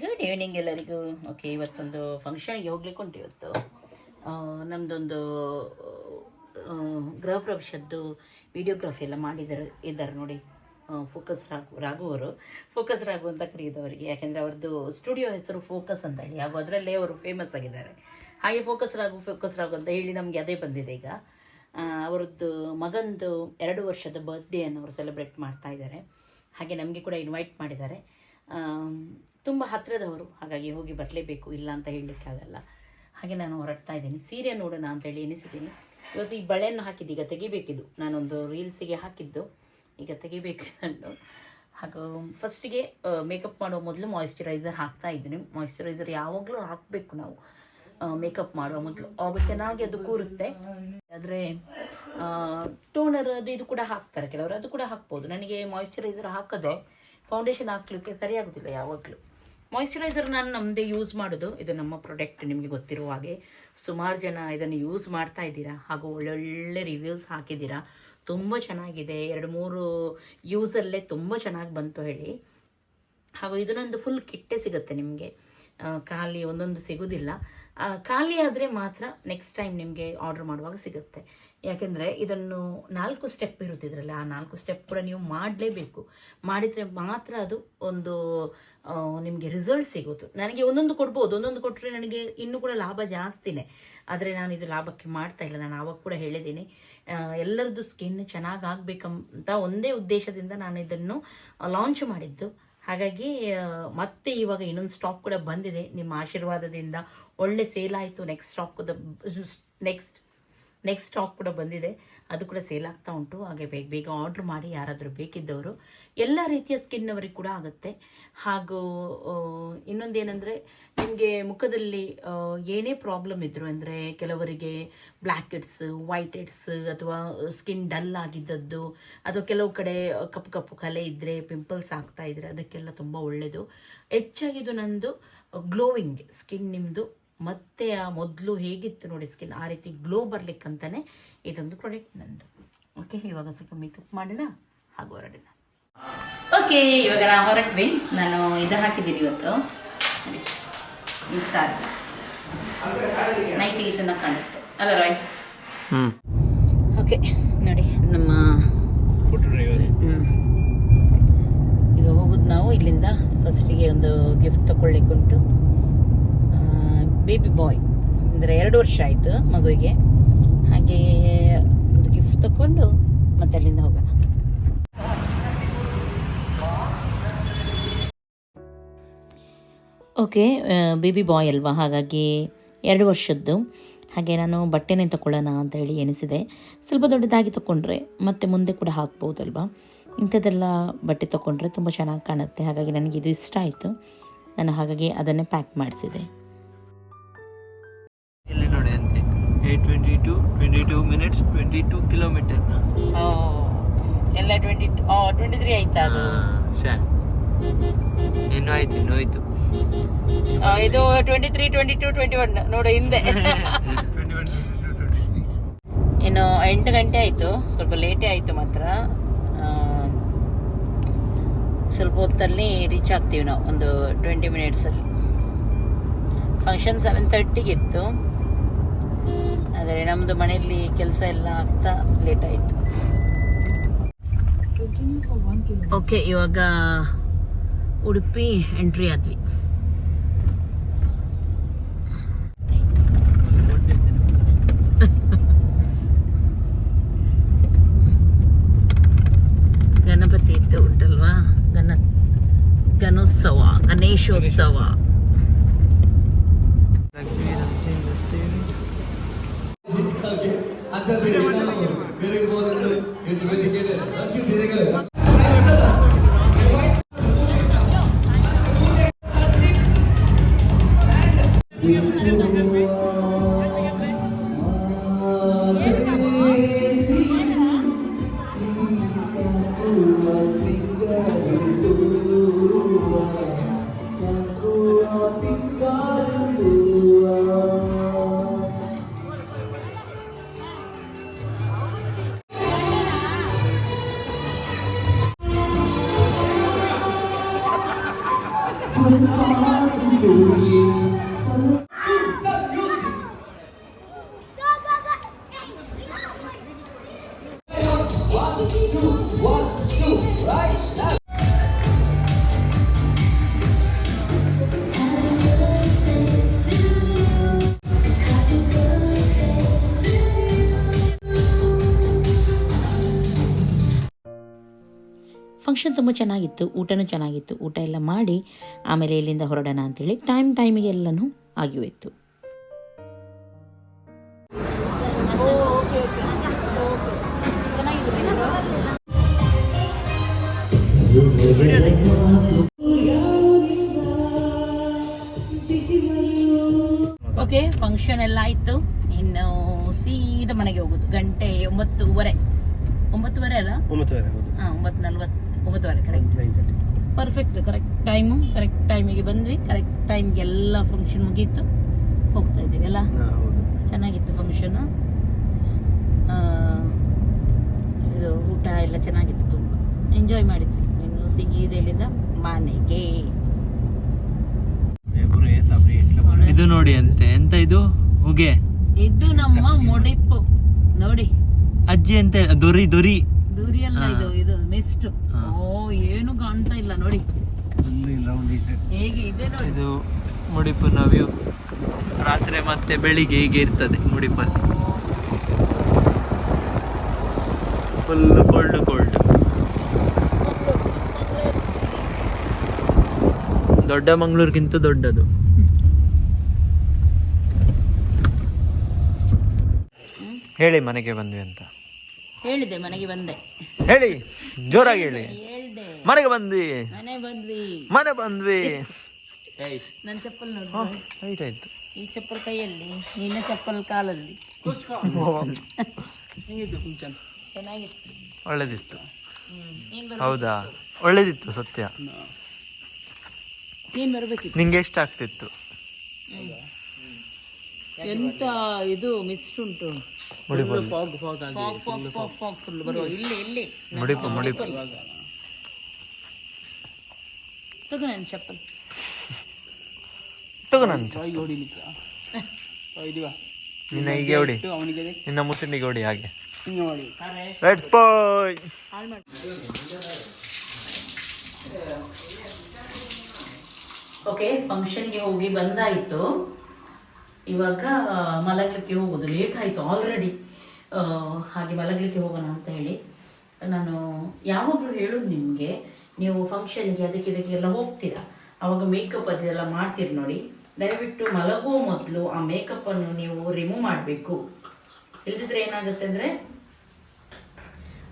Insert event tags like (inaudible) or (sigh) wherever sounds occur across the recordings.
Good evening ಎಲ್ಲರಿಗೂ. Okay ಇವತ್ತೊಂದು ಫಂಕ್ಷನ್ಗೆ ಹೋಗ್ಲಿಕ್ಕೆ ಉಂಟು ಇವತ್ತು. ನಮ್ಮದೊಂದು ಗೃಹ ಪ್ರವೇಶದ್ದು ವಿಡಿಯೋಗ್ರಫಿ ಎಲ್ಲ ಮಾಡಿದ್ದಾರೆ ಇದ್ದಾರೆ ನೋಡಿ. ಫೋಕಸ್ ರಾಘು ರಾಘು ಅವರು. ಫೋಕಸ್ ರಾಘು ಅಂತ ಕರೆಯೋದು ಅವರಿಗೆ ಯಾಕೆಂದರೆ ಅವ್ರದ್ದು ಸ್ಟುಡಿಯೋ ಹೆಸರು ಫೋಕಸ್ ಅಂತ ಹೇಳಿ ಹಾಗೂ ಅದರಲ್ಲೇ ಅವರು ಫೇಮಸ್ ಆಗಿದ್ದಾರೆ. ಹಾಗೆ ಫೋಕಸ್ ರಾಘು ಫೋಕಸ್ ರಾಘು ಅಂತ ಹೇಳಿ ನಮಗೆ ಅದೇ ಬಂದಿದೆ ಈಗ. ಅವರದ್ದು ಮಗಂದು ಎರಡು ವರ್ಷದ ಬರ್ತ್ಡೇಯನ್ನು ಅವರು ಸೆಲೆಬ್ರೇಟ್ ಮಾಡ್ತಾ ಇದ್ದಾರೆ. ಹಾಗೆ ನಮಗೆ ಕೂಡ ಇನ್ವೈಟ್ ಮಾಡಿದ್ದಾರೆ. ತುಂಬ ಹತ್ತಿರದವರು ಹಾಗಾಗಿ ಹೋಗಿ ಬರಲೇಬೇಕು, ಇಲ್ಲ ಅಂತ ಹೇಳಲಿಕ್ಕಾಗಲ್ಲ ಹಾಗೆ ನಾನು ಹೊರಡ್ತಾ ಇದ್ದೀನಿ. ಸೀರೆ ನೋಡೋಣ ಅಂತೇಳಿ ಎನಿಸಿದ್ದೀನಿ ಇವತ್ತು ಈ ಬಳೆಯನ್ನು ಹಾಕಿದ್ದು, ಈಗ ತೆಗಿಬೇಕಿದ್ದು ನಾನೊಂದು ರೀಲ್ಸಿಗೆ ಹಾಕಿದ್ದು. ಈಗ ತೆಗಿಬೇಕು ನಾನು. ಹಾಗೂ ಫಸ್ಟಿಗೆ ಮೇಕಪ್ ಮಾಡೋ ಮೊದಲು ಮಾಯಿಶ್ಚರೈಸರ್ ಹಾಕ್ತಾ ಇದ್ದೀನಿ. ಮಾಯಿಶ್ಚರೈಸರ್ ಯಾವಾಗಲೂ ಹಾಕಬೇಕು ನಾವು. ಮೇಕಪ್ ಮಾಡುವ ಮೊದಲು. ಆಗ ಚೆನ್ನಾಗಿ ಅದು ಕೂರುತ್ತೆ. ಆದರೆ ಟೋನರ್ ಅದು ಇದು ಕೂಡ ಹಾಕ್ತಾರೆ ಕೆಲವರು. ಅದು ಕೂಡ ಹಾಕ್ಬೋದು. ನನಗೆ ಮಾಯಿಶ್ಚರೈಸರ್ ಹಾಕದೆ ಫೌಂಡೇಶನ್ ಹಾಕ್ಲಿಕ್ಕೆ ಸರಿಯಾಗೋದಿಲ್ಲ ಯಾವಾಗಲೂ. ಮಾಯಿಶ್ಚರೈಸರ್ ನಾನು ನಮ್ಮದೇ ಯೂಸ್ ಮಾಡೋದು. ಇದು ನಮ್ಮ ಪ್ರಾಡಕ್ಟ್ ನಿಮಗೆ ಗೊತ್ತಿರುವ ಹಾಗೆ. ಸುಮಾರು ಜನ ಇದನ್ನು ಯೂಸ್ ಮಾಡ್ತಾ ಇದ್ದೀರಾ? ಹಾಗೂ ಒಳ್ಳೊಳ್ಳೆ ರಿವ್ಯೂಸ್ ಹಾಕಿದ್ದೀರಾ? ತುಂಬ ಚೆನ್ನಾಗಿದೆ. ಎರಡು ಮೂರು ಯೂಸಲ್ಲೇ ತುಂಬ ಚೆನ್ನಾಗಿ ಬಂತು ಹೇಳಿ. ಹಾಗೂ ಇದನ್ನೊಂದು ಫುಲ್ ಕಿಟ್ಟೆ ಸಿಗುತ್ತೆ ನಿಮಗೆ. ಖಾಲಿ ಒಂದೊಂದು ಸಿಗೋದಿಲ್ಲ. ಖಾಲಿ ಆದರೆ ಮಾತ್ರ ನೆಕ್ಸ್ಟ್ ಟೈಮ್ ನಿಮಗೆ ಆರ್ಡರ್ ಮಾಡುವಾಗ ಸಿಗುತ್ತೆ. ಯಾಕೆಂದರೆ ಇದನ್ನು ನಾಲ್ಕು ಸ್ಟೆಪ್ ಇರುತ್ತಿದ್ರಲ್ಲ ಆ ನಾಲ್ಕು ಸ್ಟೆಪ್ ಕೂಡ ನೀವು ಮಾಡಲೇಬೇಕು. ಮಾಡಿದರೆ ಮಾತ್ರ ಅದು ಒಂದು ನಿಮಗೆ ರಿಸಲ್ಟ್ ಸಿಗೋದು ನನಗೆ ಒಂದೊಂದು ಕೊಡ್ಬೋದು, ಒಂದೊಂದು ಕೊಟ್ಟರೆ ನನಗೆ ಇನ್ನೂ ಕೂಡ ಲಾಭ ಜಾಸ್ತಿನೇ ಆದರೆ ನಾನು ಇದು ಲಾಭಕ್ಕೆ ಮಾಡ್ತಾ ಇಲ್ಲ, ನಾನು ಆವಾಗ ಕೂಡ ಹೇಳಿದ್ದೀನಿ. ಎಲ್ಲರದ್ದು ಸ್ಕಿನ್ ಚೆನ್ನಾಗಿ ಆಗಬೇಕಂತ ಒಂದೇ ಉದ್ದೇಶದಿಂದ ನಾನು ಇದನ್ನು ಲಾಂಚ್ ಮಾಡಿದ್ದು. ಹಾಗಾಗಿ ಮತ್ತೆ ಇವಾಗ ಇನ್ನೊಂದು ಸ್ಟಾಕ್ ಕೂಡ ಬಂದಿದೆ. ನಿಮ್ಮ ಆಶೀರ್ವಾದದಿಂದ ಒಳ್ಳೆ ಸೇಲ್ ಆಯಿತು. Next stock next next stock ಕೂಡ ಬಂದಿದೆ. ಅದು ಕೂಡ ಸೇಲ್ ಆಗ್ತಾ ಉಂಟು. ಹಾಗೆ ಬೇಗ ಬೇಗ ಆರ್ಡ್ರ್ ಮಾಡಿ ಯಾರಾದರೂ ಬೇಕಿದ್ದವರು. ಎಲ್ಲ ರೀತಿಯ ಸ್ಕಿನ್ ಅವರಿಗೆ ಕೂಡ ಆಗುತ್ತೆ. ಹಾಗೂ ಇನ್ನೊಂದು ಇನ್ನೊಂದೇನೆಂದರೆ ನಿಮಗೆ ಮುಖದಲ್ಲಿ ಏನೇ ಪ್ರಾಬ್ಲಮ್ ಇದ್ದರು ಅಂದರೆ ಕೆಲವರಿಗೆ ಬ್ಲ್ಯಾಕ್ ಹೆಡ್ಸ್ ವೈಟ್ ಹೆಡ್ಸ್ ಅಥವಾ ಸ್ಕಿನ್ ಡಲ್ ಆಗಿದ್ದದ್ದು ಅಥವಾ ಕೆಲವು ಕಡೆ ಕಪ್ಪು ಕಪ್ಪು ಕಲೆ ಇದ್ದರೆ ಪಿಂಪಲ್ಸ್ ಆಗ್ತಾ ಇದ್ದರೆ ಅದಕ್ಕೆಲ್ಲ ತುಂಬ ಒಳ್ಳೆಯದು ಹೆಚ್ಚಾಗಿ ಇದು ನಂದು ಗ್ಲೋವಿಂಗ್ ಸ್ಕಿನ್ ನಿಮ್ಮದು ಮತ್ತೆ ಆ ಮೊದಲು ಹೇಗಿತ್ತು ನೋಡಿ ಸ್ಕಿನ್ ಆ ರೀತಿ ಗ್ಲೋ ಬರ್ಲಿಕ್ಕಂತಾನೆ ಇದೊಂದು ಪ್ರಾಡಕ್ಟ್ ನಂದು. ಓಕೆ ಇವಾಗ ಸ್ವಲ್ಪ ಮೇಕಪ್ ಮಾಡೋಣ ಹಾಗೂ ಹೊರಡೋಣ. ಓಕೆ ಇವಾಗ ನಾವು ಹೊರಟ್ವಿ. ನಾನು ಇದು ಹಾಕಿದ್ದೀನಿ ಇವತ್ತು. ಈ ಸಾರಿ. ನೈಟಿಗೆ ಚೆನ್ನಾಗಿ ಕಾಣುತ್ತೆ. ಅಲ್ಲ ರಾಯ್ ಹ್ಮ್. ಓಕೆ ನೋಡಿ ನಮ್ಮ ಈಗ ಹೋಗುದು ನಾವು ಇಲ್ಲಿಂದ ಫಸ್ಟಿಗೆ ಒಂದು ಗಿಫ್ಟ್ ತಗೊಳ್ಳಿಕ್ಕೆ ಉಂಟು. ಬೇಬಿ ಬಾಯ್ ಅಂದರೆ ಎರಡು ವರ್ಷ ಆಯಿತು ಮಗುವಿಗೆ. ಹಾಗೆ ಒಂದು ಗಿಫ್ಟ್ ತಗೊಂಡು ಮತ್ತೆ ಅಲ್ಲಿಂದ ಹೋಗೋಣ. ಓಕೆ ಬೇಬಿ ಬಾಯ್ ಅಲ್ವಾ? ಹಾಗಾಗಿ ಎರಡು ವರ್ಷದ್ದು. ಹಾಗೆ ನಾನು ಬಟ್ಟೆನೇ ತಗೊಳ್ಳೋಣ ಅಂತ ಹೇಳಿ ಎನಿಸಿದೆ. ಸ್ವಲ್ಪ ದೊಡ್ಡದಾಗಿ ತಗೊಂಡ್ರೆ ಮತ್ತೆ ಮುಂದೆ ಕೂಡ ಹಾಕ್ಬೋದಲ್ವಾ? ಇಂಥದ್ದೆಲ್ಲ ಬಟ್ಟೆ ತಗೊಂಡ್ರೆ ತುಂಬ ಚೆನ್ನಾಗಿ ಕಾಣುತ್ತೆ. ಹಾಗಾಗಿ ನನಗೆ ಇದು ಇಷ್ಟ ಆಯಿತು. ನಾನು ಹಾಗಾಗಿ ಅದನ್ನೇ pack ಮಾಡಿಸಿದೆ. Twenty two twenty two minutes twenty two kilometre ಎಲ್ಲ ಟ್ವೆಂಟಿ ಟ್ವೆಂಟಿ ತ್ರೀ ಆಯ್ತಾ ಅದು? ಇನ್ನೂ ಆಯ್ತು ಇನ್ನೂ ಆಯ್ತು ಇದು twenty three twenty two twenty one ನೋಡು ಹಿಂದೆ (laughs) ಇನ್ನು ಎಂಟು ಗಂಟೆ ಆಯಿತು ಸ್ವಲ್ಪ ಲೇಟೇ ಆಯಿತು ಮಾತ್ರ. ಸ್ವಲ್ಪ ಹೊತ್ತಲ್ಲಿ ರೀಚ್ ಆಗ್ತೀವಿ ನಾವು ಒಂದು ಟ್ವೆಂಟಿ ಮಿನಿಟ್ಸಲ್ಲಿ ಫಂಕ್ಷನ್ ಸೆವೆನ್ ತರ್ಟಿಗೆ ಇತ್ತು. ಆದರೆ ನಮ್ಮದು ಮನೆಯಲ್ಲಿ ಕೆಲಸ ಎಲ್ಲ ಆಗ್ತಾ ಲೇಟ್ ಆಯಿತು. ಓಕೆ ಇವಾಗ ಉಡುಪಿ ಎಂಟ್ರಿ ಆದ್ವಿ ಗಣಪತಿ ಇತ್ತು ಉಂಟಲ್ವಾ ಗಣ ಗಣೋತ್ಸವ ಗಣೇಶೋತ್ಸವ ಫಂಕ್ಷನ್ ತುಂಬ ಚೆನ್ನಾಗಿತ್ತು ಊಟನೂ ಚೆನ್ನಾಗಿತ್ತು. ಊಟ ಎಲ್ಲ ಮಾಡಿ ಆಮೇಲೆ ಇಲ್ಲಿಂದ ಹೊರಡೋಣ ಅಂತೇಳಿ ಟೈಮ್ ಟೈಮಿಗೆ ಎಲ್ಲನೂ ಆಗಿ ಹೋಯಿತು. ಓಕೆ ಫಂಕ್ಷನ್ ಎಲ್ಲ ಆಯಿತು. ಇನ್ನು ಸೀದಾ ಮನೆಗೆ ಹೋಗೋದು. ಗಂಟೆ ಒಂಬತ್ತುವರೆ. ಒಂಬತ್ತುವರೆ ಅಲ್ಲ? ಒಂಬತ್ತುವರೆ ಹೌದು. ಹಾಂ ಒಂಬತ್ತು ನಲ್ವತ್ತು. ಒಂಬತ್ತುವರೆ correct perfect correct time correct ಟೈಮಿಗೆ ಬಂದ್ವಿ ಕರೆಕ್ಟ್ ಟೈಮ್ಗೆ ಎಲ್ಲ ಫಂಕ್ಷನ್ ಮುಗೀತು. ಹೋಗ್ತಾ ಇದ್ದೀವಿ ಅಲ್ಲ? ಹೌದು. ಚೆನ್ನಾಗಿತ್ತು ಫಂಕ್ಷನ್ ಇದು ಊಟ ಎಲ್ಲ ಚೆನ್ನಾಗಿತ್ತು ತುಂಬ. ಎಂಜಾಯ್ ಮಾಡಿದ್ವಿ. ಇನ್ನು ಸಿಗಿದೆಲ್ಲಿಂದ ಮನೆಗೆ. ಇದು ನೋಡಿ ಅಂತೆ. ಎಂತ ಇದು? ಹುಗೆ. ಇದು ನಮ್ಮ ಮುಡಿಪು. ನೋಡಿ. ಅಜ್ಜಿ ಅಂತ ದೊರಿ ದೊರಿ. ದೂರಿ ಅಲ್ಲ ಇದು ಇದು ಮಿಸ್ಟ್ ಓ ಏನು ಕಾಣ್ತಾ ಇಲ್ಲ ನೋಡಿ. ಹೇಗೆ ಇದೆ ನೋಡಿ. ಇದು ಮುಡಿಪುನ ವ್ಯೂ ರಾತ್ರಿ ಮತ್ತೆ ಬೆಳಿಗ್ಗೆ ಹೀಗೆ ಇರ್ತದೆ ಮುಡಿಪಲ್ಲಿ. ಫುಲ್ ಕೋಲ್ಡ್ ಕೋಲ್ಡ್ ದೊಡ್ಡ ಮಂಗಳೂರಿಗಿಂತ ದೊಡ್ಡದು. ಹೇಳಿ ಮನೆಗೆ ಬಂದ್ವಿ ಅಂತ. ಹೇಳಿದೆ ಮನೆಗೆ ಬಂದೆ. ಹೇಳಿ ಜೋರಾಗಿ ಹೇಳಿ. ಹೇಳಿದೆ. ಮನೆಗೆ ಬಂದ್ವಿ. ಮನೆ ಬಂದ್ವಿ. ಮನೆ ಬಂದ್ವಿ. ನನ್ನ ಚಪ್ಪಲ್ ನೋಡಿ. ರೈಟ್ ಆಯ್ತು. ಈ ಚಪ್ಪಲ್ ಕೈಯಲ್ಲಿ ನಿನ್ನ ಚಪ್ಪಲ್ ಕಾಲಲ್ಲಿ. ಚೆನ್ನಾಗಿತ್ತು. ಒಳ್ಳೇದಿತ್ತು. ಹೌದಾ? ಒಳ್ಳೇದಿತ್ತು ಸತ್ಯ. ನೀನ್ ಬರ್ಬೇಕಿತ್ತು. ನಿಂಗೆ ಎಷ್ಟಾಗ್ತಿತ್ತು ಎಂತ ಇದು ಮಿಸ್ಟ್ ಉಂಟು. Fog fog fog fog full ಬರುವ. ಇಲ್ಲಿ ಇಲ್ಲಿ. ಮುಡಿಪು ಮುಡಿಪು ತಗೋ ನನ್ನ ಚಪ್ಪಲ್. ತಗೋ ನನ್ನ ನಿನ್ನ ಹೀಗೆ ಹೊಡಿ. ನಿನ್ನ ಮುಸುಂಡಿಗೆ ಹೊಡಿ ಹಾಗೆ. ಓಕೆ ಫಂಕ್ಷನ್ಗೆ ಹೋಗಿ ಬಂದಾಯಿತು. ಇವಾಗ ಮಲಗಲಿಕ್ಕೆ ಹೋಗೋದು ಲೇಟ್ ಆಯಿತು ಆಲ್ರೆಡಿ ಹಾಗೆ ಮಲಗಲಿಕ್ಕೆ ಹೋಗೋಣ ಅಂತ ಹೇಳಿ. ನಾನು ಯಾವಾಗಲೂ ಹೇಳೋದು ನಿಮಗೆ, ನೀವು ಫಂಕ್ಷನ್ಗೆ ಅದಕ್ಕೆ ಇದಕ್ಕೆ ಎಲ್ಲ ಹೋಗ್ತೀರಾ? ಅವಾಗ ಮೇಕಪ್ ಅದೆಲ್ಲ ಮಾಡ್ತೀರಿ ನೋಡಿ. ದಯವಿಟ್ಟು ಮಲಗುವ ಮೊದಲು ಆ ಮೇಕಪ್ಪನ್ನು ನೀವು ರಿಮೂವ್ ಮಾಡಬೇಕು. ಇಲ್ಲದಿದ್ರೆ ಏನಾಗುತ್ತೆ ಅಂದರೆ,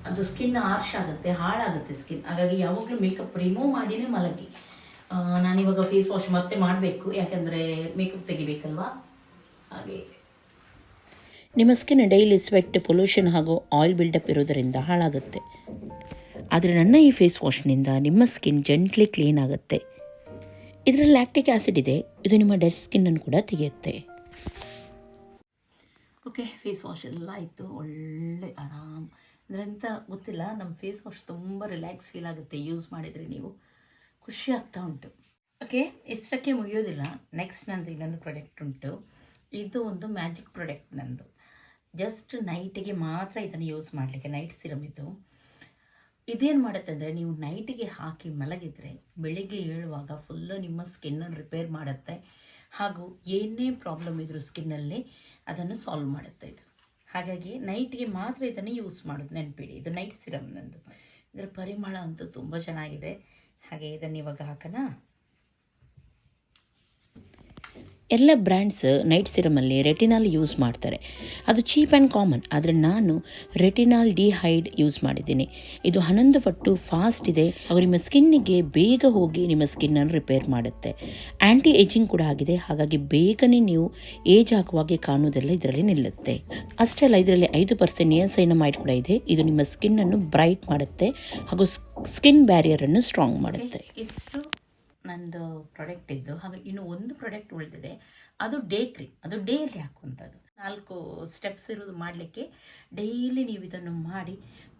ಅದು ಸ್ಕಿನ್ ಆರ್ಶ್ ಆಗುತ್ತೆ, ಹಾಳಾಗುತ್ತೆ ಸ್ಕಿನ್ ಹಾಗಾಗಿ ಯಾವಾಗಲೂ ಮೇಕಪ್ ರಿಮೂವ್ ಮಾಡಿನೇ ಮಲಗಿ. ನಾನಿವಾಗ ಫೇಸ್ ವಾಶ್ ಮತ್ತೆ ಮಾಡಬೇಕು. ಯಾಕೆಂದರೆ ಮೇಕಪ್ ತೆಗಿಬೇಕಲ್ವಾ? ಹಾಗೆ ನಿಮ್ಮ ಸ್ಕಿನ್ ಡೈಲಿ ಸ್ವೆಟ್ ಪೊಲ್ಯೂಷನ್ ಹಾಗೂ ಆಯಿಲ್ ಬಿಲ್ಡಪ್ ಇರೋದರಿಂದ ಹಾಳಾಗುತ್ತೆ. ಆದರೆ ನನ್ನ ಈ ಫೇಸ್ ವಾಶ್ನಿಂದ ನಿಮ್ಮ ಸ್ಕಿನ್ ಜೆಂಟ್ಲಿ ಕ್ಲೀನ್ ಆಗುತ್ತೆ. ಇದರಲ್ಲಿ ಲ್ಯಾಕ್ಟಿಕ್ ಆ್ಯಸಿಡ್ ಇದೆ. ಇದು ನಿಮ್ಮ ಡೆಡ್ ಸ್ಕಿನ್ನನ್ನು ಕೂಡ ತೆಗೆಯುತ್ತೆ. ಓಕೆ ಫೇಸ್ ವಾಶ್ ಎಲ್ಲ ಆಯಿತು. ಒಳ್ಳೆ ಆರಾಮ್. ಅಂದರೆ ಅಂತ ಗೊತ್ತಿಲ್ಲ ನಮ್ಮ ಫೇಸ್ ವಾಶ್ ತುಂಬ ರಿಲ್ಯಾಕ್ಸ್ ಫೀಲ್ ಆಗುತ್ತೆ ಯೂಸ್ ಮಾಡಿದರೆ ನೀವು. ಖುಷಿ ಆಗ್ತಾ ಉಂಟು. ಓಕೆ ಇಷ್ಟಕ್ಕೆ ಮುಗಿಯೋದಿಲ್ಲ. ನೆಕ್ಸ್ಟ್ ನಂದು ಇನ್ನೊಂದು ಪ್ರಾಡಕ್ಟ್ ಉಂಟು. ಇದು ಒಂದು ಮ್ಯಾಜಿಕ್ ಪ್ರಾಡಕ್ಟ್ ನಂದು. ಜಸ್ಟ್ ನೈಟಿಗೆ ಮಾತ್ರ ಇದನ್ನು ಯೂಸ್ ಮಾಡಲಿಕ್ಕೆ, ನೈಟ್ ಸಿರಮ್ ಇದು. ಇದೇನು ಮಾಡುತ್ತೆ ಅಂದರೆ, ನೀವು ನೈಟಿಗೆ ಹಾಕಿ ಮಲಗಿದರೆ, ಬೆಳಿಗ್ಗೆ ಏಳುವಾಗ ಫುಲ್ಲು ನಿಮ್ಮ ಸ್ಕಿನ್ನನ್ನು ರಿಪೇರ್ ಮಾಡುತ್ತೆ. ಹಾಗೂ ಏನೇ ಪ್ರಾಬ್ಲಮ್ ಇದ್ದರೂ ಸ್ಕಿನ್ನಲ್ಲಿ ಅದನ್ನು ಸಾಲ್ವ್ ಮಾಡುತ್ತೆ ಇದು. ಹಾಗಾಗಿ ನೈಟ್ಗೆ ಮಾತ್ರ ಇದನ್ನು ಯೂಸ್ ಮಾಡೋದು ನೆನಪಿಡಿ, ಇದು ನೈಟ್ ಸಿರಮ್ ನಂದು. ಇದರ ಪರಿಮಳ ಅಂತೂ ತುಂಬ ಚೆನ್ನಾಗಿದೆ. ಹಾಗೆ ಇದನ್ನು ಇವಾಗ ಹಾಕೋಣ. ಎಲ್ಲ ಬ್ರ್ಯಾಂಡ್ಸ್ ನೈಟ್ ಸಿರಮಲ್ಲಿ ರೆಟಿನಾಲ್ ಯೂಸ್ ಮಾಡ್ತಾರೆ. ಅದು ಚೀಪ್ ಆ್ಯಂಡ್ ಕಾಮನ್ ಆದರೆ ನಾನು ರೆಟಿನಾಲ್ ಡಿಹೈಡ್ ಯೂಸ್ ಮಾಡಿದ್ದೀನಿ. ಇದು ಹನ್ನೊಂದು ಪಟ್ಟು ಫಾಸ್ಟ್ ಇದೆ ಹಾಗೂ ನಿಮ್ಮ ಸ್ಕಿನ್ನಿಗೆ ಬೇಗ ಹೋಗಿ ನಿಮ್ಮ ಸ್ಕಿನ್ನನ್ನು ರಿಪೇರ್ ಮಾಡುತ್ತೆ. ಆ್ಯಂಟಿ ಏಜಿಂಗ್ ಕೂಡ ಆಗಿದೆ, ಹಾಗಾಗಿ ಬೇಗನೆ ನೀವು ಏಜ್ ಆಗುವಾಗೆ ಕಾಣುವುದೆಲ್ಲ ಇದರಲ್ಲಿ ನಿಲ್ಲುತ್ತೆ. ಅಷ್ಟೇ ಅಲ್ಲ, ಇದರಲ್ಲಿ ಐದು ಪರ್ಸೆಂಟ್ ನಿಯಸೈನಮೈಡ್ ಕೂಡ ಇದೆ, ಇದು ನಿಮ್ಮ ಸ್ಕಿನ್ನನ್ನು ಬ್ರೈಟ್ ಮಾಡುತ್ತೆ, ಹಾಗೂ ಸ್ಕಿನ್ ಬ್ಯಾರಿಯರನ್ನು ಸ್ಟ್ರಾಂಗ್ ಮಾಡುತ್ತೆ. ನಂದು ಪ್ರಾಡಕ್ಟ್ ಇದ್ದು, ಹಾಗೆ ಇನ್ನು ಒಂದು ಪ್ರಾಡಕ್ಟ್ ಉಳಿದಿದೆ. ಅದು ಡೇ ಕ್ರೀಮ್ ಅದು ಡೇಲಿ ಹಾಕುವಂಥದ್ದು. ನಾಲ್ಕು ಸ್ಟೆಪ್ಸ್ ಇರೋದು ಮಾಡಲಿಕ್ಕೆ ಡೈಲಿ ನೀವು ಇದನ್ನು ಮಾಡಿ,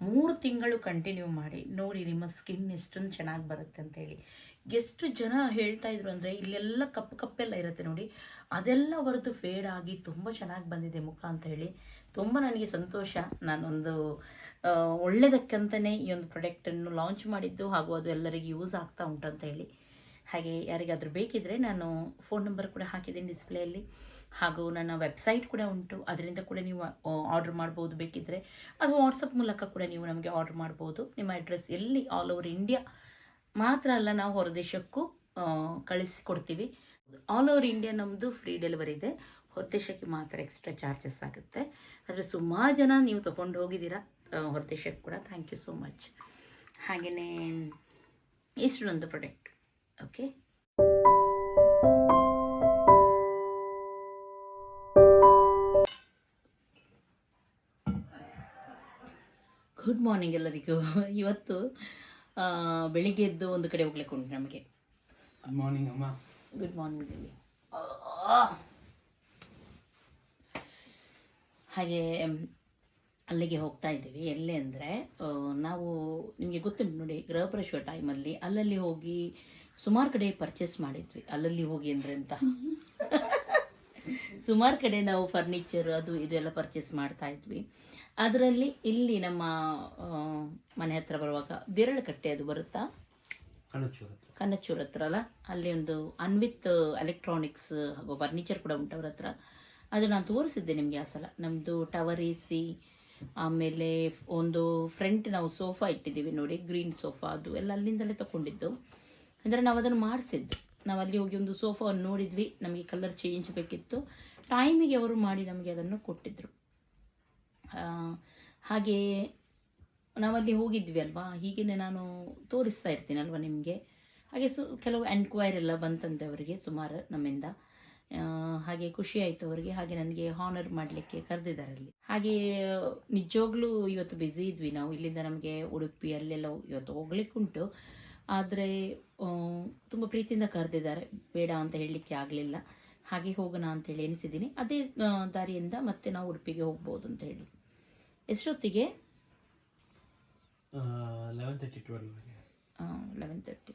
ಮೂರು ತಿಂಗಳು ಕಂಟಿನ್ಯೂ ಮಾಡಿ, ನೋಡಿ ನಿಮ್ಮ ಸ್ಕಿನ್ ಎಷ್ಟೊಂದು ಚೆನ್ನಾಗಿ ಬರುತ್ತೆ ಅಂತೇಳಿ ಎಷ್ಟು ಜನ ಹೇಳ್ತಾ ಇದ್ರು ಅಂದರೆ ಇಲ್ಲೆಲ್ಲ ಕಪ್ಪು ಕಪ್ಪೆಲ್ಲ ಇರುತ್ತೆ ನೋಡಿ. ಅದೆಲ್ಲ ಹೊರತು ಫೇಡ್ ಆಗಿ ತುಂಬ ಚೆನ್ನಾಗಿ ಬಂದಿದೆ ಮುಖ ಅಂತ ಹೇಳಿ. ತುಂಬ ನನಗೆ ಸಂತೋಷ. ನಾನೊಂದು ಒಳ್ಳೆಯದಕ್ಕಂತಲೇ ಈ ಒಂದು ಪ್ರಾಡಕ್ಟನ್ನು ಲಾಂಚ್ ಮಾಡಿದ್ದು ಹಾಗೂ ಅದು ಎಲ್ಲರಿಗೂ ಯೂಸ್ ಆಗ್ತಾ ಉಂಟು ಅಂತ ಹೇಳಿ. ಹಾಗೆ ಯಾರಿಗಾದರೂ ಬೇಕಿದ್ದರೆ ನಾನು ಫೋನ್ ನಂಬರ್ ಕೂಡ ಹಾಕಿದ್ದೀನಿ ಡಿಸ್ಪ್ಲೇಯಲ್ಲಿ ಹಾಗೂ ನನ್ನ ವೆಬ್ಸೈಟ್ ಕೂಡ ಉಂಟು. ಅದರಿಂದ ಕೂಡ ನೀವು ಆರ್ಡರ್ ಮಾಡ್ಬೋದು ಬೇಕಿದ್ದರೆ ಅದು ವಾಟ್ಸಪ್ ಮೂಲಕ ಕೂಡ ನೀವು ನಮಗೆ ಆರ್ಡರ್ ಮಾಡ್ಬೋದು. ನಿಮ್ಮ ಅಡ್ರೆಸ್ ಎಲ್ಲಿ ಆಲ್ ಓವರ್ ಇಂಡಿಯಾ ಮಾತ್ರ ಅಲ್ಲ, ನಾವು ಹೊರದೇಶಕ್ಕೂ ಕಳಿಸಿ ಕಳಿಸಿಕೊಡ್ತೀವಿ. ಆಲ್ ಓವರ್ ಇಂಡಿಯಾ ನಮ್ಮದು ಫ್ರೀ ಡೆಲಿವರಿ ಇದೆ. ಹೊರದೇಶಕ್ಕೆ ಮಾತ್ರ ಎಕ್ಸ್ಟ್ರಾ ಚಾರ್ಜಸ್ ಆಗುತ್ತೆ. ಆದರೆ ಸುಮಾರು ಜನ ನೀವು ತೊಗೊಂಡು ಹೋಗಿದ್ದೀರಾ ಹೊರದೇಶಕ್ಕೆ ಕೂಡ. ಥ್ಯಾಂಕ್ ಯು ಸೋ ಮಚ್ ಹಾಗೆಯೇ ಇಷ್ಟು ನಂದು ಪ್ರಾಡಕ್ಟ್ ಓಕೆ ಗುಡ್ ಮಾರ್ನಿಂಗ್ ಎಲ್ಲರಿಗೂ. ಇವತ್ತು ಬೆಳಿಗ್ಗೆ ಎದ್ದು ಒಂದು ಕಡೆ ಹೋಗ್ಲಿಕ್ಕೆ ಉಂಟು ನಮಗೆ. ಗುಡ್ ಮಾರ್ನಿಂಗ್ ಅಮ್ಮ. ಗುಡ್ ಮಾರ್ನಿಂಗ್ ಹಾಗೆ ಅಲ್ಲಿಗೆ ಹೋಗ್ತಾ ಇದ್ದೀವಿ. ಎಲ್ಲಿ ಅಂದರೆ ನಾವು ನಿಮಗೆ ಗೊತ್ತುಂಟು ನೋಡಿ ಗೃಹಪ್ರವೇಶ ಟೈಮಲ್ಲಿ ಅಲ್ಲಲ್ಲಿ ಹೋಗಿ ಸುಮಾರು ಕಡೆ ಪರ್ಚೇಸ್ ಮಾಡಿದ್ವಿ. ಅಲ್ಲಲ್ಲಿ ಹೋಗಿ ಅಂದ್ರೆ ಅಂತ ಸುಮಾರು ಕಡೆ ನಾವು ಫರ್ನಿಚರ್ ಅದು ಇದೆಲ್ಲ ಪರ್ಚೇಸ್ ಮಾಡ್ತಾ ಇದ್ವಿ. ಅದರಲ್ಲಿ ಇಲ್ಲಿ ನಮ್ಮ ಮನೆ ಹತ್ರ ಬರುವಾಗ ದೇರಳಕಟ್ಟೆ ಅದು ಬರುತ್ತಾ? ಕನ್ನಚೂರ್ ಹತ್ರ. ಅಲ್ಲ? ಅಲ್ಲಿ ಒಂದು ಅನ್ವಿತ್ ಎಲೆಕ್ಟ್ರಾನಿಕ್ಸ್ ಹಾಗೂ ಫರ್ನಿಚರ್ ಕೂಡ ಉಂಟು ಅವ್ರ ಹತ್ರ. ಅದು ನಾನು ತೋರಿಸಿದ್ದೆ ನಿಮಗೆ ಆ ಸಲ. ನಮ್ಮದು ಟವರ್ ಎ ಸಿ ಆಮೇಲೆ ಒಂದು ಫ್ರಂಟ್ ನಾವು ಸೋಫಾ ಇಟ್ಟಿದ್ದೀವಿ ನೋಡಿ ಗ್ರೀನ್ ಸೋಫಾ ಅದು. ಎಲ್ಲ ಅಲ್ಲಿಂದಲೇ ತಗೊಂಡಿದ್ದು. ಅಂದರೆ ನಾವು ಅದನ್ನು ಮಾಡಿಸಿದ್ದು. ನಾವು ಅಲ್ಲಿ ಹೋಗಿ ಒಂದು ಸೋಫಾವನ್ನು ನೋಡಿದ್ವಿ ನಮಗೆ ಕಲರ್ ಚೇಂಜ್ ಬೇಕಿತ್ತು. ಟೈಮಿಗೆ ಅವರು ಮಾಡಿ ನಮಗೆ ಅದನ್ನು ಕೊಟ್ಟಿದ್ದರು ಆ, ಹಾಗೆ ನಾವಲ್ಲಿ ಹೋಗಿದ್ವಿ ಅಲ್ವಾ? ಹೀಗೇನೆ ನಾನು ತೋರಿಸ್ತಾ ಇರ್ತೀನಿ ಅಲ್ವಾ ನಿಮಗೆ? ಹಾಗೆ ಸು ಕೆಲವು ಎನ್ಕ್ವೈರಿ ಎಲ್ಲ ಬಂತಂತೆ ಅವರಿಗೆ ಸುಮಾರು ನಮ್ಮಿಂದ. ಹಾಗೆ ಖುಷಿ ಆಯಿತು ಅವರಿಗೆ. ಹಾಗೆ ನನಗೆ ಹಾನರ್ ಮಾಡಲಿಕ್ಕೆ ಕರೆದಿದ್ದಾರೆ ಅಲ್ಲಿ. ಹಾಗೆ ನಿಜವಾಗ್ಲೂ ಇವತ್ತು ಬ್ಯುಸಿ ಇದ್ವಿ ನಾವು. ಇಲ್ಲಿಂದ ನಮಗೆ ಉಡುಪಿ ಅಲ್ಲೆಲ್ಲ ಇವತ್ತು ಹೋಗ್ಲಿಕ್ಕುಂಟು. ಆದರೆ ತುಂಬ ಪ್ರೀತಿಯಿಂದ ಕರೆದಿದ್ದಾರೆ. ಬೇಡ ಅಂತ ಹೇಳಲಿಕ್ಕೆ ಆಗಲಿಲ್ಲ. ಹಾಗೆ ಹೋಗೋಣ ಅಂತೇಳಿ ಎನಿಸಿದ್ದೀನಿ ಅದೇ ದಾರಿಯಿಂದ ಮತ್ತೆ ನಾವು ಉಡುಪಿಗೆ ಹೋಗ್ಬೋದು ಅಂತ ಹೇಳಿ. ಎಷ್ಟೊತ್ತಿಗೆ? ಲೆವೆನ್ ತರ್ಟಿ ಲೆವೆನ್ ತರ್ಟಿ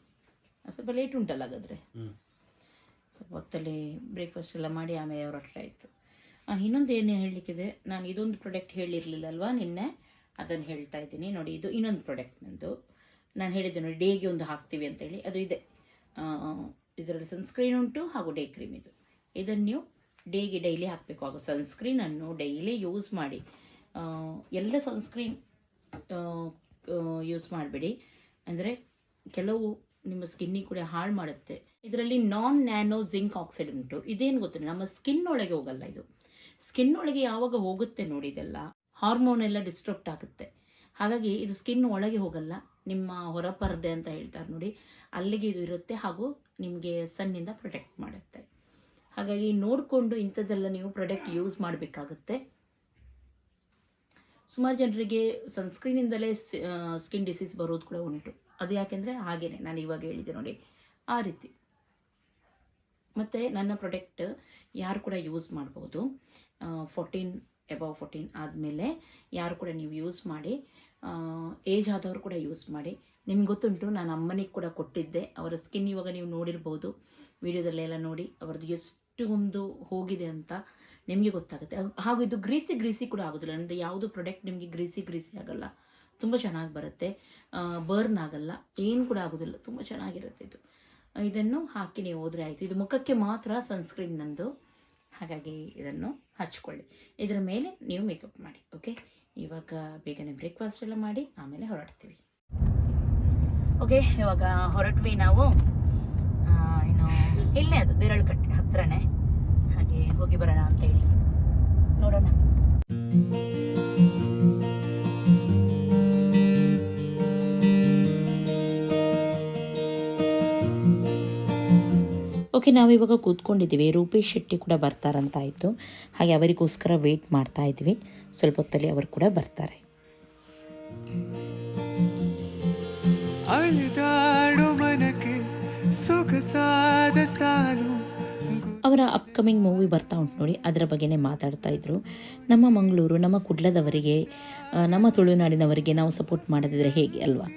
ಸ್ವಲ್ಪ ಲೇಟ್ ಉಂಟಲ್ಲ ಹಾಗಾದರೆ? ಸ್ವಲ್ಪ ಹೊತ್ತಲ್ಲಿ ಬ್ರೇಕ್ಫಾಸ್ಟ್ ಎಲ್ಲ ಮಾಡಿ ಆಮೇಲೆ ಹೊರಟಾಯಿತು ಇನ್ನೊಂದು ಏನು ಹೇಳಲಿಕ್ಕಿದೆ? ನಾನು ಇದೊಂದು ಪ್ರಾಡಕ್ಟ್ ಹೇಳಿರಲಿಲ್ಲ ಅಲ್ವಾ ನಿನ್ನೆ? ಅದನ್ನು ಹೇಳ್ತಾ ಇದ್ದೀನಿ. ನೋಡಿ ಇದು ಇನ್ನೊಂದು ಪ್ರಾಡಕ್ಟ್ ನಂದು. ನಾನು ಹೇಳಿದ್ದೆ ನೋಡಿ, ಡೇಗೆ ಒಂದು ಹಾಕ್ತೀವಿ ಅಂತೇಳಿ. ಅದು ಇದೆ. ಇದರಲ್ಲಿ ಸನ್ಸ್ಕ್ರೀನ್ ಉಂಟು ಹಾಗೂ ಡೇ ಕ್ರೀಮ್ ಇದು. ಇದನ್ನು ನೀವು ಡೇಗೆ ಡೈಲಿ ಹಾಕಬೇಕು. ಹಾಗೂ ಸನ್ಸ್ಕ್ರೀನನ್ನು ಡೈಲಿ ಯೂಸ್ ಮಾಡಿ. ಎಲ್ಲ ಸನ್ಸ್ಕ್ರೀನ್ ಯೂಸ್ ಮಾಡಬೇಡಿ. ಅಂದರೆ ಕೆಲವು ನಿಮ್ಮ ಸ್ಕಿನ್ನಿಗೆ ಕೂಡ ಹಾಳು ಮಾಡುತ್ತೆ. ಇದರಲ್ಲಿ ನಾನ್ ನ್ಯಾನೋ ಜಿಂಕ್ ಆಕ್ಸೈಡ್ ಉಂಟು. ಇದೇನು ಗೊತ್ತಿಲ್ಲ. ನಮ್ಮ ಸ್ಕಿನ್ ಒಳಗೆ ಹೋಗಲ್ಲ ಇದು. ಸ್ಕಿನ್ ಒಳಗೆ ಯಾವಾಗ ಹೋಗುತ್ತೆ ನೋಡಿ ಇದೆಲ್ಲ ಹಾರ್ಮೋನ್ ಎಲ್ಲ ಡಿಸ್ಟ್ರಪ್ಟ್ ಆಗುತ್ತೆ. ಹಾಗಾಗಿ ಇದು ಸ್ಕಿನ್ ಒಳಗೆ ಹೋಗಲ್ಲ. ನಿಮ್ಮ ಹೊರಪರದೆ ಅಂತ ಹೇಳ್ತಾರೆ ನೋಡಿ. ಅಲ್ಲಿಗೆ ಇದು ಇರುತ್ತೆ ಹಾಗೂ ನಿಮಗೆ ಸಣ್ಣಿಂದ ಪ್ರೊಟೆಕ್ಟ್ ಮಾಡುತ್ತೆ. ಹಾಗಾಗಿ ನೋಡಿಕೊಂಡು ಇಂಥದ್ದೆಲ್ಲ ನೀವು ಪ್ರೊಡಕ್ಟ್ ಯೂಸ್ ಮಾಡಬೇಕಾಗುತ್ತೆ. ಸುಮಾರು ಜನರಿಗೆ ಸನ್ಸ್ಕ್ರೀನಿಂದಲೇ ಸ್ಕಿನ್ ಡಿಸೀಸ್ ಬರೋದು ಕೂಡ ಉಂಟು. ಅದು ಯಾಕೆಂದರೆ ಹಾಗೇನೆ ನಾನು ಇವಾಗ ಹೇಳಿದೆ ನೋಡಿ. ಆ ರೀತಿ. ಮತ್ತು ನನ್ನ ಪ್ರಾಡಕ್ಟ್ ಯಾರು ಕೂಡ ಯೂಸ್ ಮಾಡ್ಬೋದು. ಫೋರ್ಟೀನ್ ಎಬವ್ ಫೋರ್ಟೀನ್ ಆದಮೇಲೆ ಯಾರು ಕೂಡ ನೀವು ಯೂಸ್ ಮಾಡಿ ಏಜ್ ಆದವರು ಕೂಡ ಯೂಸ್ ಮಾಡಿ. ನಿಮ್ಗೆ ಗೊತ್ತುಂಟು, ನಾನು ಅಮ್ಮನಿಗೆ ಕೂಡ ಕೊಟ್ಟಿದ್ದೆ. ಅವರ ಸ್ಕಿನ್ ಇವಾಗ ನೀವು ನೋಡಿರ್ಬೋದು. ವಿಡಿಯೋದಲ್ಲೆಲ್ಲ ನೋಡಿ ಅವ್ರದ್ದು ಎಷ್ಟು ಒಂದು ಹೋಗಿದೆ ಅಂತ ನಿಮಗೆ ಗೊತ್ತಾಗುತ್ತೆ. ಹಾಗೂ- ಇದು ಗ್ರೀಸಿ ಗ್ರೀಸಿ ಕೂಡ ಆಗೋದಿಲ್ಲ. ನನ್ನದು ಯಾವುದು ಪ್ರಾಡಕ್ಟ್ ನಿಮಗೆ ಗ್ರೀಸಿ ಗ್ರೀಸಿ ಆಗೋಲ್ಲ. ತುಂಬ ಚೆನ್ನಾಗಿ ಬರುತ್ತೆ. ಬರ್ನ್ ಆಗಲ್ಲ. ಏನು ಕೂಡ ಆಗೋದಿಲ್ಲ. ತುಂಬ ಚೆನ್ನಾಗಿರುತ್ತೆ ಇದು. ಇದನ್ನು ಹಾಕಿ ನೀವು ಹೋದರೆ ಆಯಿತು. ಇದು ಮುಖಕ್ಕೆ ಮಾತ್ರ ಸನ್ಸ್ಕ್ರೀನ್ ನಂದು. ಹಾಗಾಗಿ ಇದನ್ನು ಹಚ್ಕೊಳ್ಳಿ. ಇದರ ಮೇಲೆ ನೀವು ಮೇಕಪ್ ಮಾಡಿ ಓಕೆ ಇವಾಗ ಬೇಗನೆ ಬ್ರೇಕ್ಫಾಸ್ಟ್ ಎಲ್ಲ ಮಾಡಿ ಆಮೇಲೆ ಹೊರಡ್ತೀವಿ. ಓಕೆ ಇವಾಗ ಹೊರಟ್ವಿ ನಾವು. ಏನು ಇಲ್ಲೇ ಅದು ದೇರಳಕಟ್ಟೆ ಹತ್ರನೇ. ಹಾಗೆ ಹೋಗಿ ಬರೋಣ ಅಂತೇಳಿ. ನೋಡೋಣ. ಓಕೆ ನಾವಿವಾಗ ಕೂತ್ಕೊಂಡಿದ್ದೀವಿ ರೂಪೇಶ್ ಶೆಟ್ಟಿ ಕೂಡ ಬರ್ತಾರಂತಾಯಿತು. ಹಾಗೆ ಅವರಿಗೋಸ್ಕರ ವೆಯ್ಟ್ ಮಾಡ್ತಾ ಇದ್ವಿ. ಸ್ವಲ್ಪ ಹೊತ್ತಲ್ಲಿ ಅವರು ಕೂಡ ಬರ್ತಾರೆ. ಅವರ ಅಪ್ಕಮಿಂಗ್ ಮೂವಿ ಬರ್ತಾ ಉಂಟು ನೋಡಿ ಅದರ ಬಗ್ಗೆನೇ ಮಾತಾಡ್ತಾ ಇದ್ರು. ನಮ್ಮ ಮಂಗಳೂರು ನಮ್ಮ ಕುಡ್ಲದವರಿಗೆ ನಮ್ಮ ತುಳುನಾಡಿನವರಿಗೆ ನಾವು ಸಪೋರ್ಟ್ ಮಾಡದಿದ್ರೆ ಹೇಗೆ ಅಲ್ವಾ?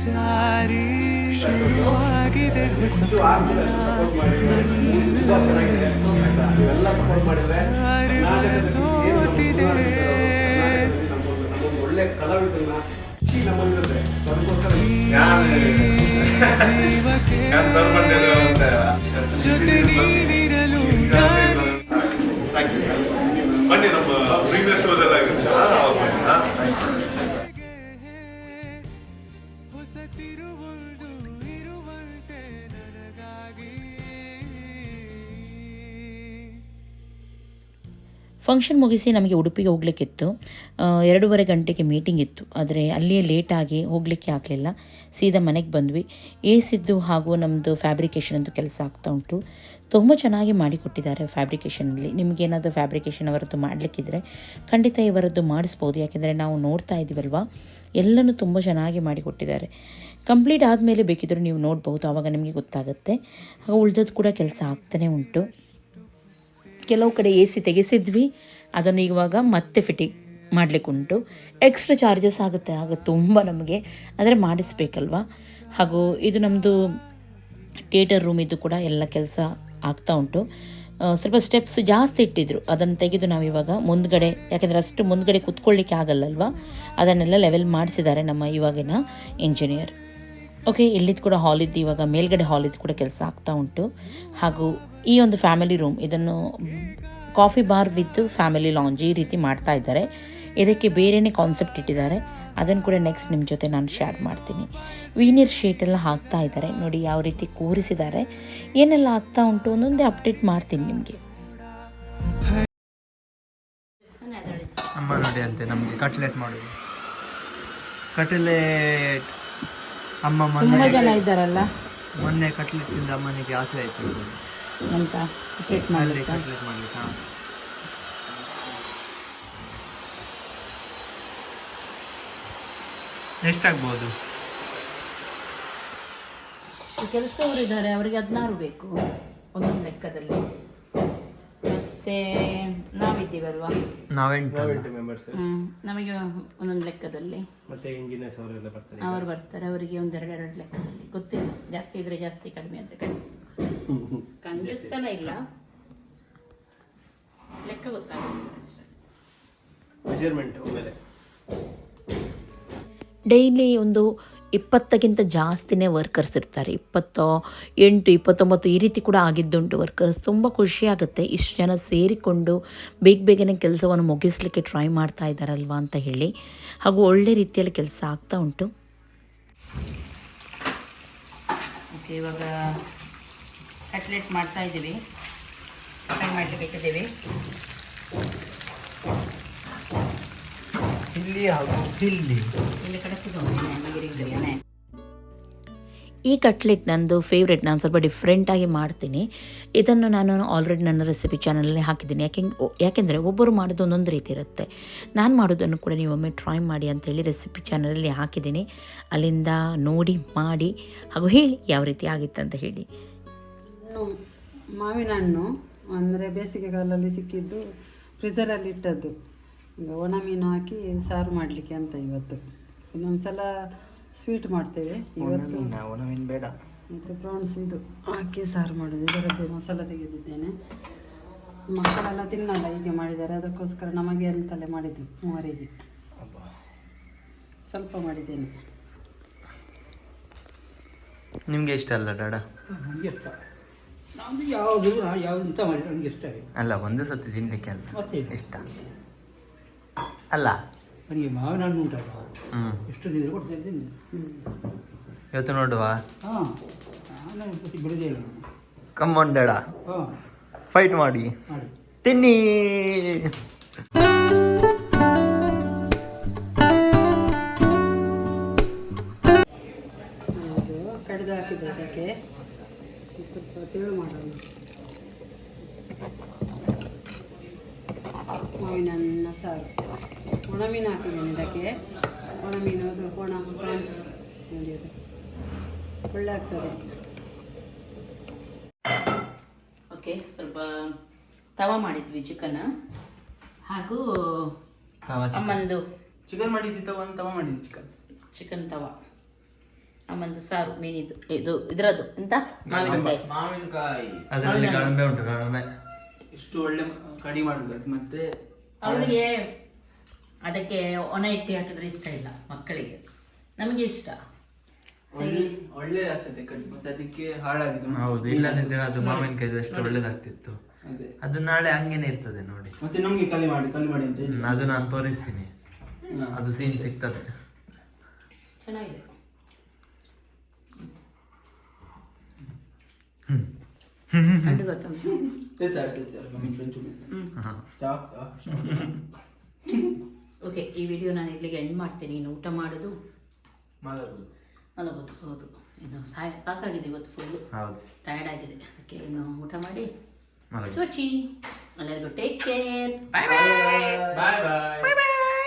ಜಾರಿ ಶುರುವಾಗಿದೆ ಹೊಸ ಸೋತಿದೆ ಒಳ್ಳೆ ಕಲಾವಿದನ್ನ ಜೊತೆ ನೀರಿರಲು ಬನ್ನಿ ನಮ್ಮ ಪ್ರೀಮಿಯರ್ ಶೋದೆಲ್ಲ ಹೊಸ ಫಂಕ್ಷನ್ ಮುಗಿಸಿ ನಮಗೆ ಉಡುಪಿಗೆ ಹೋಗ್ಲಿಕ್ಕಿತ್ತು. ಎರಡೂವರೆ ಗಂಟೆಗೆ ಮೀಟಿಂಗ್ ಇತ್ತು. ಆದರೆ ಅಲ್ಲಿಯೇ ಲೇಟಾಗಿ ಹೋಗಲಿಕ್ಕೆ ಆಗಲಿಲ್ಲ. ಸೀದಾ ಮನೆಗೆ ಬಂದ್ವಿ. ಏಸಿದ್ದು ಹಾಗೂ ನಮ್ಮದು ಫ್ಯಾಬ್ರಿಕೇಷನ್ದು ಕೆಲಸ ಆಗ್ತಾ ಉಂಟು. ತುಂಬ ಚೆನ್ನಾಗಿ ಮಾಡಿಕೊಟ್ಟಿದ್ದಾರೆ ಫ್ಯಾಬ್ರಿಕೇಷನಲ್ಲಿ ನಿಮಗೇನಾದರೂ ಫ್ಯಾಬ್ರಿಕೇಷನ್ ಅವರದ್ದು ಮಾಡಲಿಕ್ಕಿದ್ರೆ ಖಂಡಿತ ಇವರದ್ದು ಮಾಡಿಸ್ಬೋದು. ಯಾಕೆಂದರೆ ನಾವು ನೋಡ್ತಾ ಇದ್ದೀವಲ್ವಾ? ಎಲ್ಲನೂ ತುಂಬ ಚೆನ್ನಾಗಿ ಮಾಡಿಕೊಟ್ಟಿದ್ದಾರೆ. ಕಂಪ್ಲೀಟ್ ಆದಮೇಲೆ ಬೇಕಿದ್ದರೂ ನೀವು ನೋಡ್ಬೋದು. ಆವಾಗ ನಿಮಗೆ ಗೊತ್ತಾಗುತ್ತೆ. ಹಾಗೂ ಉಳಿದದ್ದು ಕೂಡ ಕೆಲಸ ಆಗ್ತಾನೇ ಉಂಟು. ಕೆಲವು ಕಡೆ ಎ ಸಿ ತೆಗೆಸಿದ್ವಿ. ಅದನ್ನು ಇವಾಗ ಮತ್ತೆ ಫಿಟ್ಟಿಂಗ್ ಮಾಡಲಿಕ್ಕುಂಟು. ಎಕ್ಸ್ಟ್ರಾ ಚಾರ್ಜಸ್ ಆಗುತ್ತೆ, ಆಗ ತುಂಬ ನಮಗೆ. ಅಂದರೆ ಮಾಡಿಸ್ಬೇಕಲ್ವ? ಹಾಗೂ ಇದು ನಮ್ಮದು ಥಿಯೇಟರ್ ರೂಮ್ ಇದು ಕೂಡ ಎಲ್ಲ ಕೆಲಸ ಆಗ್ತಾ ಉಂಟು. ಸ್ವಲ್ಪ ಸ್ಟೆಪ್ಸ್ ಜಾಸ್ತಿ ಇಟ್ಟಿದ್ರು. ಅದನ್ನು ತೆಗೆದು ನಾವು ಇವಾಗ ಮುಂದ್ಗಡೆ, ಯಾಕೆಂದರೆ ಅಷ್ಟು ಮುಂದ್ಗಡೆ ಕುತ್ಕೊಳ್ಳಿಕ್ಕೆ ಆಗಲ್ಲಲ್ವ? ಅದನ್ನೆಲ್ಲ ಲೆವೆಲ್ ಮಾಡಿಸಿದ್ದಾರೆ ನಮ್ಮ ಇವಾಗಿನ ಇಂಜಿನಿಯರ್ ಓಕೆ ಇಲ್ಲಿದ್ದು ಕೂಡ ಹಾಲ್ ಇದ್ದು ಇವಾಗ ಮೇಲ್ಗಡೆ ಹಾಲ್ ಇದ್ದು ಕೂಡ ಕೆಲಸ ಆಗ್ತಾ ಉಂಟು. ಹಾಗೂ ಈ ಒಂದು ಫ್ಯಾಮಿಲಿ ರೂಮ್ ಇದನ್ನು coffee bar with family lounge ಈ ರೀತಿ ಮಾಡ್ತಾ ಇದ್ದಾರೆ. ಇದಕ್ಕೆ ಬೇರೆಯೇ ಕಾನ್ಸೆಪ್ಟ್ ಇಟ್ಟಿದ್ದಾರೆ. ಅದನ್ನು ಕೂಡ ನೆಕ್ಸ್ಟ್ ನಿಮ್ಮ ಜೊತೆ ನಾನು ಶೇರ್ ಮಾಡ್ತೀನಿ. ವೀನಿಯರ್ ಶೀಟ್ ಎಲ್ಲ ಹಾಕ್ತಾ ಇದ್ದಾರೆ. ನೋಡಿ ಯಾವ ರೀತಿ ಕೂರಿಸಿದ್ದಾರೆ. ಏನೆಲ್ಲ ಆಗ್ತಾ ಉಂಟು ಒಂದೊಂದೇ ಅಪ್ಡೇಟ್ ಮಾಡ್ತೀನಿ ನಿಮಗೆ. ಅಮ್ಮ ನೋಡಿ ನಮಗೆ ಕಟ್ಲೆಟ್ ಮಾಡೋದು. ಕಟ್ಲೆಟ್ ಅಮ್ಮ ಮೊನ್ನೆ ಇದ್ದಾರಲ್ಲ? ಮೊನ್ನೆ ಕಟ್ಲೆಟ್ ತಿಂದ ಅಮ್ಮನಿಗೆ ಆಸೆ ಆಯ್ತು. ಅಂತ ಚೆಕ್ ಅಲ್ಲಿ ಕಟ್ಲೆಟ್ ಮಾಡ್ಲಿಕ್ಕೆ? ಹಾ. ಎಷ್ಟಾಗ್ಬೋದು? ಕೆಲಸದವರು ಇದ್ದಾರೆ ಅವರಿಗೆ ಹದಿನಾರು ಬೇಕು ಒಂದೊಂದು ಲೆಕ್ಕದಲ್ಲಿ. ಮತ್ತೆ ನಾವಿದ್ದೀವಲ್ವಾ? ನಾವೆಂಟು ಮೆಂಬರ್ಸ್ ಹ್ಮ್, ನಮಗೆ ಒಂದೊಂದು ಲೆಕ್ಕದಲ್ಲಿ. ಮತ್ತೆ ಇಂಜಿನಿಯರ್ಸ್ ಅವರೆಲ್ಲ ಬರ್ತಾರೆ ಅವರು ಬರ್ತಾರೆ ಅವರಿಗೆ ಒಂದೆರಡು ಎರಡು ಲೆಕ್ಕದಲ್ಲಿ. ಗೊತ್ತಿಲ್ಲ. ಜಾಸ್ತಿ ಇದ್ರೆ ಜಾಸ್ತಿ ಕಡಿಮೆ ಆದರೆ ಕಡಿಮೆ. ಕಂಜೂಸ್ತನ ಇಲ್ಲ. ಲೆಕ್ಕ ಗೊತ್ತಾಗುತ್ತೆ ಅಷ್ಟೇ. ಮೆಜರ್ಮೆಂಟ್ ಆಮೇಲೆ ಡೈಲಿ ಒಂದು ಇಪ್ಪತ್ತಕ್ಕಿಂತ ಜಾಸ್ತಿನೇ ವರ್ಕರ್ಸ್ ಇರ್ತಾರೆ. ಇಪ್ಪತ್ತು, ಎಂಟು, ಇಪ್ಪತ್ತೊಂಬತ್ತು ಈ ರೀತಿ ಕೂಡ ಆಗಿದ್ದುಂಟು ವರ್ಕರ್ಸ್ ತುಂಬ ಖುಷಿಯಾಗುತ್ತೆ. ಇಷ್ಟು ಜನ ಸೇರಿಕೊಂಡು ಬೇಗ ಬೇಗನೆ ಕೆಲಸವನ್ನು ಮುಗಿಸ್ಲಿಕ್ಕೆ ಟ್ರೈ ಮಾಡ್ತಾ ಇದ್ದಾರಲ್ವಾ ಅಂತ ಹೇಳಿ. ಹಾಗೂ ಒಳ್ಳೆ ರೀತಿಯಲ್ಲಿ ಕೆಲಸ ಆಗ್ತಾ ಉಂಟು. ಇವಾಗ ಕಟ್ಲೆಟ್ ಮಾಡ್ತಾ ಇದ್ದೀವಿ. ಫ್ರೈ ಮಾಡಲಿಕ್ಕೆ ಇಟ್ಟಿದ್ದೀವಿ ಇಲ್ಲಿ ಹಾಗೂ ಇಲ್ಲಿ ಇಲ್ಲಿ ಕಡೆ ಈ ಕಟ್ಲೆಟ್ ನಂದು ಫೇವ್ರೆಟ್ ನಾನು ಸ್ವಲ್ಪ ಡಿಫ್ರೆಂಟಾಗಿ ಮಾಡ್ತೀನಿ. ಇದನ್ನು ನಾನು ಆಲ್ರೆಡಿ ನನ್ನ ರೆಸಿಪಿ ಚಾನಲಲ್ಲಿ ಹಾಕಿದ್ದೀನಿ. ಯಾಕೆ ಯಾಕೆಂದರೆ ಒಬ್ಬರು ಮಾಡೋದು ಒಂದೊಂದು ರೀತಿ ಇರುತ್ತೆ. ನಾನು ಮಾಡೋದನ್ನು ಕೂಡ ನೀವು ಒಮ್ಮೆ ಟ್ರೈ ಮಾಡಿ ಅಂತೇಳಿ ರೆಸಿಪಿ ಚಾನಲಲ್ಲಿ ಹಾಕಿದ್ದೀನಿ. ಅಲ್ಲಿಂದ ನೋಡಿ ಮಾಡಿ ಹಾಗೂ ಹೇಳಿ ಯಾವ ರೀತಿ ಆಗಿತ್ತು ಅಂತ ಹೇಳಿ. ಹಣ್ಣು ಮಾವಿನ ಹಣ್ಣು ಅಂದರೆ ಬೇಸಿಗೆಗಾಲದಲ್ಲಿ ಸಿಕ್ಕಿದ್ದು ಫ್ರಿಜರಲ್ಲಿ ಇಟ್ಟದ್ದು ಈಗ ಒಣ ಮೀನು ಹಾಕಿ ಸಾರು ಮಾಡಲಿಕ್ಕೆ ಅಂತ ಇವತ್ತು. ಇನ್ನೊಂದು ಸಲ ಸ್ವೀಟ್ ಮಾಡ್ತೇವೆ ಬೇಡ. ಮತ್ತು ಪ್ರಾನ್ಸ್ ಇದು ಹಾಕಿ ಸಾರು ಮಾಡೋದು. ಇದರದ್ದೇ ಮಸಾಲ ತೆಗೆದಿದ್ದೇನೆ. ಮಕ್ಕಳೆಲ್ಲ ತಿನ್ನಲ್ಲ ಹೀಗೆ ಮಾಡಿದ್ದಾರೆ. ಅದಕ್ಕೋಸ್ಕರ ನಮಗೆ ಅಂತಲೇ ಮಾಡಿದ್ದು ಮೂವರಿಗೆ. ಸ್ವಲ್ಪ ಮಾಡಿದ್ದೇನೆ. ನಿಮಗೆ ಇಷ್ಟ ಅಲ್ಲ ಡಾಡ? ಯಾವ್ದು ಯಾವುದು ಯಾವ್ದು ಅಂತ ಮಾಡಿ ನನಗೆ ಇಷ್ಟ ಅಲ್ಲ ಒಂದು ಸತಿ ತಿನ್ಲಿಕ್ಕೆ ಅಲ್ಲ. ಇಷ್ಟ. ಅಲ್ಲ. ನನಗೆ ಮಾವಿನ ಹಣ್ಣು ಉಂಟಲ್ಲ ಎಷ್ಟು ದಿನ ಕೊಡ್ತಾ ಇದ್ದೀನಿ ಇವತ್ತು ನೋಡುವ. ಹಾಂ ನಾನು ಬಿಡೋದೇ ಇಲ್ಲ. ಕಮ್ಮನ್ ಡಾಡ ಹಾಂ. ಫೈಟ್ ಮಾಡಿ. ತಿನ್ನಿ. ಅದು ಹಾಕಿದ್ದೆ ಹಾಕಿದೆ ಅದಕ್ಕೆ ಸ್ವಲ್ಪ ತೆಳು ಮಾಡೋಣ. ಮಾವಿನ ಹಣ್ಣಿನ ಸಾರು. ಒಣಮೀನು ಹಾಕಿದ್ದೇನೆ ಇದಕ್ಕೆ. ಒಣಮೀನು ಅದು ಒಣ ಪ್ರಾನ್ಸ್ ನೋಡಿ ಅದು. ಒಳ್ಳೆ ಆಗ್ತದೆ. ಓಕೆ ಸ್ವಲ್ಪ ತವ ಮಾಡಿದ್ವಿ ಚಿಕನ್. ಹಾಗೂ ಅಮ್ಮಂದು ಚಿಕನ್ ಮಾಡಿದ್ವಿ ತವ ತವ ಮಾಡಿದ್ವಿ ಚಿಕನ್. ಚಿಕನ್ ತವ. ಅಮ್ಮಂದು ಸಾರು ಮೀನಿದು ಇದು ಇದರದ್ದು ಎಂತ? ಮಾವಿನಕಾಯಿ. ಮಾವಿನಕಾಯಿ. ಅದರಲ್ಲಿ ಕಳಂಬೆ ಉಂಟು ಕಳಂಬೆ. ಇಷ್ಟು ಒಳ್ಳೆ ಕಡಿ ಮಾಡುದು ಅದು ಮತ್ತೆ ಅವರಿಗೆ ಅದಕ್ಕೆ ಒಣ ಇಟ್ಟಿ ಹಾಕಿದ್ರೆ ಇಷ್ಟ ಇಲ್ಲ ಮಕ್ಕಳಿಗೆ. ನಮಗೆ ಇಷ್ಟ. ಒಳ್ಳೆ ಒಳ್ಳೆದಾಗ್ತದೆ ಮತ್ತೆ ಅದಕ್ಕೆ ಹಾಳಾಗಿದೆ ಹೌದು ಇಲ್ಲದಿದ್ದರೆ ಅದು ಮಾವಿನಕಾಯಿ ಅಷ್ಟು ಒಳ್ಳೇದಾಗ್ತಿತ್ತು. ಅದೇ. ನಾಳೆ ಹಂಗೇನೆ ಇರ್ತದೆ ನೋಡಿ. ಮತ್ತೆ ನಮಗೆ ಕಲಿ ಮಾಡಿ ಕಲಿ ಮಾಡಿ ಅಂತ ಹೇಳಿ. ಹ್ಮ್, ಅದು ನಾನು ತೋರಿಸ್ತೀನಿ. ಅದು ಸೀನ್ ಸಿಗ್ತದೆ. ಚೆನ್ನಾಗಿದೆ. ಹಣ್ಣು ಓಕೆ (laughs) ಈ ವಿಡಿಯೋ ನಾನು ಇಲ್ಲಿಗೆ ಎಂಡ್ ಮಾಡ್ತೀನಿ. ಇನ್ನು ಊಟ ಮಾಡೋದು? ಮಲಗುದು. ಹೌದು. ಇನ್ನು ಸಾಯ ಸಾಕಾಗಿದೆ ಇವತ್ತು ಫುಲ್ಲು ಹೌದು. ಟಯರ್ಡ್ ಆಗಿದೆ. ಅದಕ್ಕೆ ಇನ್ನು ಊಟ ಮಾಡಿ. ಸೋಚಿ ಚೋಚಿ ಎಲ್ಲರಿಗೂ ಟೇಕ್ ಕೇರ್ ಬಾಯ್ ಬಾಯ್